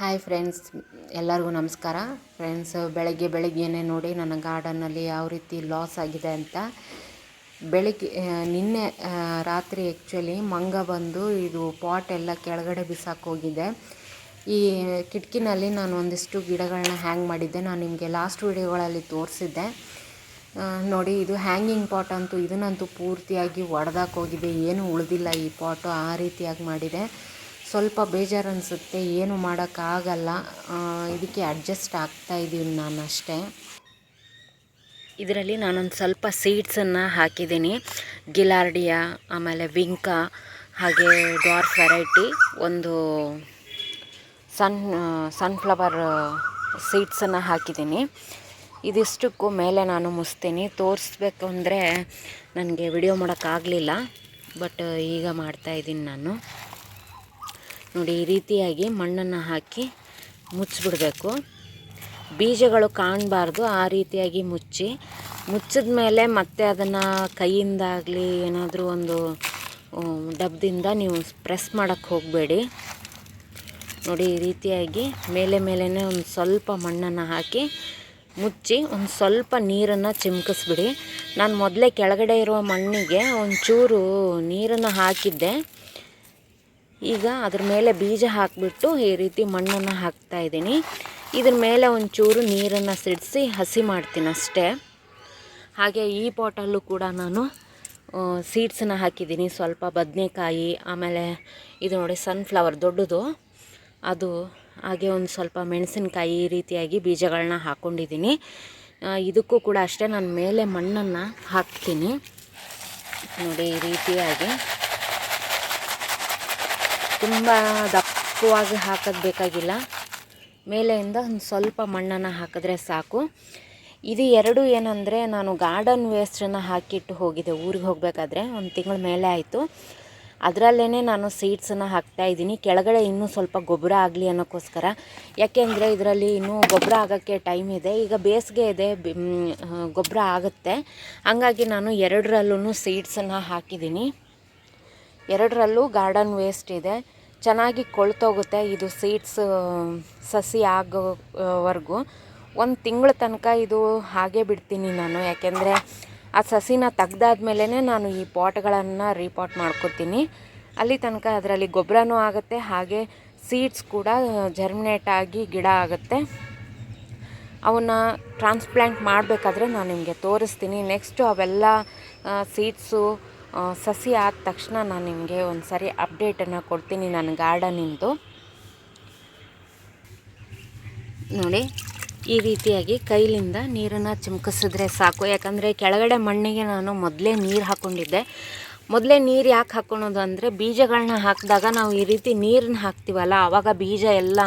Hi friends ಎಲ್ಲರಿಗೂ ನಮಸ್ಕಾರ. Friends ಬೆಳಗ್ಗೆ ಬೆಳಗ್ಗೆನೇ ನೋಡಿ ನನ್ನ ಗಾರ್ಡನ್ನಲ್ಲಿ ಯಾವ ರೀತಿ ಲಾಸ್ ಆಗಿದೆ ಅಂತ. ಬೆಳಗ್ಗೆ ನಿನ್ನೆ ರಾತ್ರಿ ಆ್ಯಕ್ಚುಲಿ ಮಂಗ ಬಂದು ಇದು ಪಾಟ್ ಎಲ್ಲ ಕೆಳಗಡೆ ಬಿಸಾಕೋಗಿದೆ ಈ ಕಿಟಕಿನಲ್ಲಿ ನಾನು ಒಂದಿಷ್ಟು ಗಿಡಗಳನ್ನ ಹ್ಯಾಂಗ್ ಮಾಡಿದ್ದೆ. ನಾನು ನಿಮಗೆ ಲಾಸ್ಟ್ ವಿಡಿಯೋಗಳಲ್ಲಿ ತೋರಿಸಿದ್ದೆ. ನೋಡಿ ಇದು ಹ್ಯಾಂಗಿಂಗ್ ಪಾಟ್ ಅಂತೂ ಇದನ್ನಂತೂ ಪೂರ್ತಿಯಾಗಿ ಒಡೆದಾಕೋಗಿದೆ ಏನು ಉಳಿದಿಲ್ಲ ಈ ಪಾಟು ಆ ರೀತಿಯಾಗಿ ಮಾಡಿದೆ. ಸ್ವಲ್ಪ ಬೇಜಾರು ಅನಿಸುತ್ತೆ ಏನು ಮಾಡೋಕ್ಕಾಗಲ್ಲ. ಇದಕ್ಕೆ ಅಡ್ಜಸ್ಟ್ ಇದ್ದೀನಿ ನಾನು ಅಷ್ಟೇ. ಇದರಲ್ಲಿ ನಾನೊಂದು ಸ್ವಲ್ಪ ಸೀಡ್ಸನ್ನು ಹಾಕಿದ್ದೀನಿ. ಗಿಲಾರ್ಡಿಯಾ, ಆಮೇಲೆ ವಿಂಕ, ಹಾಗೆ ಡಾರ್ಕ್ ವೆರೈಟಿ. ಒಂದು ಸನ್ ಸನ್ಫ್ಲವರ್ ಸೀಡ್ಸನ್ನು ಹಾಕಿದ್ದೀನಿ. ಇದಿಷ್ಟಕ್ಕೂ ಮೇಲೆ ನಾನು ಮುಸ್ತೀನಿ ತೋರಿಸ್ಬೇಕು ಅಂದರೆ ನನಗೆ ವಿಡಿಯೋ ಮಾಡೋಕ್ಕಾಗಲಿಲ್ಲ, ಬಟ್ ಈಗ ಮಾಡ್ತಾಯಿದ್ದೀನಿ ನಾನು. ನೋಡಿ, ಈ ರೀತಿಯಾಗಿ ಮಣ್ಣನ್ನು ಹಾಕಿ ಮುಚ್ಚಿಬಿಡಬೇಕು. ಬೀಜಗಳು ಕಾಣಬಾರ್ದು, ಆ ರೀತಿಯಾಗಿ ಮುಚ್ಚಿ. ಮುಚ್ಚಿದ ಮೇಲೆ ಮತ್ತೆ ಅದನ್ನು ಕೈಯಿಂದಾಗಲಿ ಏನಾದರೂ ಒಂದು ಡಬ್ಬದಿಂದ ನೀವು ಪ್ರೆಸ್ ಮಾಡೋಕ್ಕೆ ಹೋಗಬೇಡಿ. ನೋಡಿ, ಈ ರೀತಿಯಾಗಿ ಮೇಲೆ ಮೇಲೇ ಒಂದು ಸ್ವಲ್ಪ ಮಣ್ಣನ್ನು ಹಾಕಿ ಮುಚ್ಚಿ ಒಂದು ಸ್ವಲ್ಪ ನೀರನ್ನು ಚಿಮ್ಕಿಸ್ಬಿಡಿ. ನಾನು ಮೊದಲೇ ಕೆಳಗಡೆ ಇರುವ ಮಣ್ಣಿಗೆ ಒಂಚೂರು ನೀರನ್ನು ಹಾಕಿದ್ದೆ. ಈಗ ಅದ್ರ ಮೇಲೆ ಬೀಜ ಹಾಕಿಬಿಟ್ಟು ಈ ರೀತಿ ಮಣ್ಣನ್ನು ಹಾಕ್ತಾ ಇದ್ದೀನಿ. ಇದ್ರ ಮೇಲೆ ಒಂಚೂರು ನೀರನ್ನು ಸಿಡಿಸಿ ಹಸಿ ಮಾಡ್ತೀನಿ ಅಷ್ಟೇ. ಹಾಗೆ ಈ ಪಾಟಲ್ಲೂ ಕೂಡ ನಾನು ಸೀಡ್ಸನ್ನು ಹಾಕಿದ್ದೀನಿ. ಸ್ವಲ್ಪ ಬದನೆಕಾಯಿ, ಆಮೇಲೆ ಇದು ನೋಡಿ ಸನ್ಫ್ಲವರ್ ದೊಡ್ಡದು. ಅದು ಹಾಗೆ ಒಂದು ಸ್ವಲ್ಪ ಮೆಣಸಿನಕಾಯಿ ಈ ರೀತಿಯಾಗಿ ಬೀಜಗಳನ್ನ ಹಾಕ್ಕೊಂಡಿದ್ದೀನಿ ಇದಕ್ಕೂ ಕೂಡ ಅಷ್ಟೇ ನಾನು ಮೇಲೆ ಮಣ್ಣನ್ನು ಹಾಕ್ತೀನಿ. ನೋಡಿ ಈ ರೀತಿಯಾಗಿ. ತುಂಬ ದಪ್ಪವಾಗಿ ಹಾಕೋದು ಬೇಕಾಗಿಲ್ಲ. ಮೇಲೆಯಿಂದ ಒಂದು ಸ್ವಲ್ಪ ಮಣ್ಣನ್ನು ಹಾಕಿದ್ರೆ ಸಾಕು. ಇದು ಎರಡು ಏನಂದರೆ ನಾನು ಗಾರ್ಡನ್ ವೇಸ್ಟನ್ನು ಹಾಕಿಟ್ಟು ಹೋಗಿದ್ದೆ. ಊರಿಗೆ ಹೋಗಬೇಕಾದ್ರೆ ಒಂದು ತಿಂಗಳ ಮೇಲೆ ಆಯಿತು. ಅದರಲ್ಲೇ ನಾನು ಸೀಡ್ಸನ್ನು ಹಾಕ್ತಾಯಿದ್ದೀನಿ ಕೆಳಗಡೆ ಇನ್ನೂ ಸ್ವಲ್ಪ ಗೊಬ್ಬರ ಆಗಲಿ ಅನ್ನೋಕ್ಕೋಸ್ಕರ. ಯಾಕೆಂದರೆ ಇದರಲ್ಲಿ ಇನ್ನೂ ಗೊಬ್ಬರ ಆಗೋಕ್ಕೆ ಟೈಮ್ ಇದೆ. ಈಗ ಬೇಸಿಗೆ ಇದೆ ಗೊಬ್ಬರ ಆಗುತ್ತೆ. ಹಾಗಾಗಿ ನಾನು ಎರಡರಲ್ಲೂ ಸೀಡ್ಸನ್ನು ಹಾಕಿದ್ದೀನಿ. ಎರಡರಲ್ಲೂ ಗಾರ್ಡನ್ ವೇಸ್ಟ್ ಇದೆ. ಚೆನ್ನಾಗಿ ಕೊಳ್ತೋಗುತ್ತೆ ಇದು ಸೀಡ್ಸ್ ಸಸಿ ಆಗೋವರೆಗೂ. ಒಂದು ತಿಂಗಳ ತನಕ ಇದು ಹಾಗೆ ಬಿಡ್ತೀನಿ ನಾನು, ಯಾಕೆಂದರೆ ಆ ಸಸಿನ ತೆಗ್ದಾದ್ಮೇಲೆ ನಾನು ಈ ಪಾಟ್ಗಳನ್ನು ರೀಪಾಟ್ ಮಾಡ್ಕೊತೀನಿ. ಅಲ್ಲಿ ತನಕ ಅದರಲ್ಲಿ ಗೊಬ್ಬರನೂ ಆಗುತ್ತೆ, ಹಾಗೆ ಸೀಡ್ಸ್ ಕೂಡ ಜರ್ಮಿನೇಟ್ ಆಗಿ ಗಿಡ ಆಗುತ್ತೆ. ಅವನ್ನ ಟ್ರಾನ್ಸ್ಪ್ಲ್ಯಾಂಟ್ ಮಾಡಬೇಕಾದ್ರೆ ನಾನು ನಿಮಗೆ ತೋರಿಸ್ತೀನಿ. ನೆಕ್ಸ್ಟು ಅವೆಲ್ಲ ಸೀಡ್ಸು ಸಸಿ ಆದ ತಕ್ಷಣ ನಾನು ನಿಮಗೆ ಒಂದು ಸಾರಿ ಅಪ್ಡೇಟನ್ನು ಕೊಡ್ತೀನಿ ನನ್ನ ಗಾರ್ಡನಿಂದು ನೋಡಿ, ಈ ರೀತಿಯಾಗಿ ಕೈಲಿಂದ ನೀರನ್ನು ಚಿಮ್ಕಿಸಿದ್ರೆ ಸಾಕು. ಯಾಕಂದರೆ ಕೆಳಗಡೆ ಮಣ್ಣಿಗೆ ನಾನು ಮೊದಲೇ ನೀರು ಹಾಕ್ಕೊಂಡಿದ್ದೆ ಮೊದಲೇ ನೀರು ಯಾಕೆ ಹಾಕ್ಕೊಳೋದು ಅಂದರೆ ಬೀಜಗಳನ್ನ ಹಾಕಿದಾಗ ನಾವು ಈ ರೀತಿ ನೀರನ್ನ ಹಾಕ್ತೀವಲ್ಲ ಆವಾಗ ಬೀಜ ಎಲ್ಲ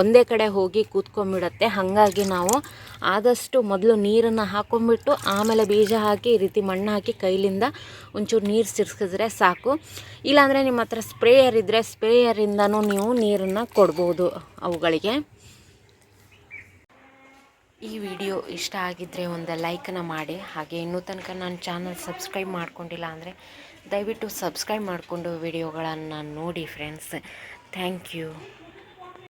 ಒಂದೇ ಕಡೆ ಹೋಗಿ ಕೂತ್ಕೊಂಡ್ಬಿಡತ್ತೆ. ಹಾಗಾಗಿ ನಾವು ಆದಷ್ಟು ಮೊದಲು ನೀರನ್ನು ಹಾಕೊಂಡ್ಬಿಟ್ಟು ಆಮೇಲೆ ಬೀಜ ಹಾಕಿ ಈ ರೀತಿ ಮಣ್ಣು ಹಾಕಿ ಕೈಲಿಂದ ಒಂಚೂರು ನೀರು ಸಿರ್ಸಿದ್ರೆ ಸಾಕು. ಇಲ್ಲಾಂದರೆ ನಿಮ್ಮ ಹತ್ರ ಸ್ಪ್ರೇಯರ್ ಇದ್ದರೆ ಸ್ಪ್ರೇಯರಿಂದನೂ ನೀವು ನೀರನ್ನು ಕೊಡ್ಬೋದು ಅವುಗಳಿಗೆ. ಈ ವಿಡಿಯೋ ಇಷ್ಟ ಆಗಿದ್ದರೆ ಒಂದು ಲೈಕನ್ನು ಮಾಡಿ. ಹಾಗೆ ಇನ್ನೂ ತನಕ ನನ್ನ ಚಾನಲ್ ಸಬ್ಸ್ಕ್ರೈಬ್ ಮಾಡ್ಕೊಂಡಿಲ್ಲ ಅಂದರೆ ದಯವಿಟ್ಟು ಸಬ್ಸ್ಕ್ರೈಬ್ ಮಾಡಿಕೊಂಡು ವಿಡಿಯೋಗಳನ್ನು ನೋಡಿ ಫ್ರೆಂಡ್ಸ್ ಥ್ಯಾಂಕ್ ಯು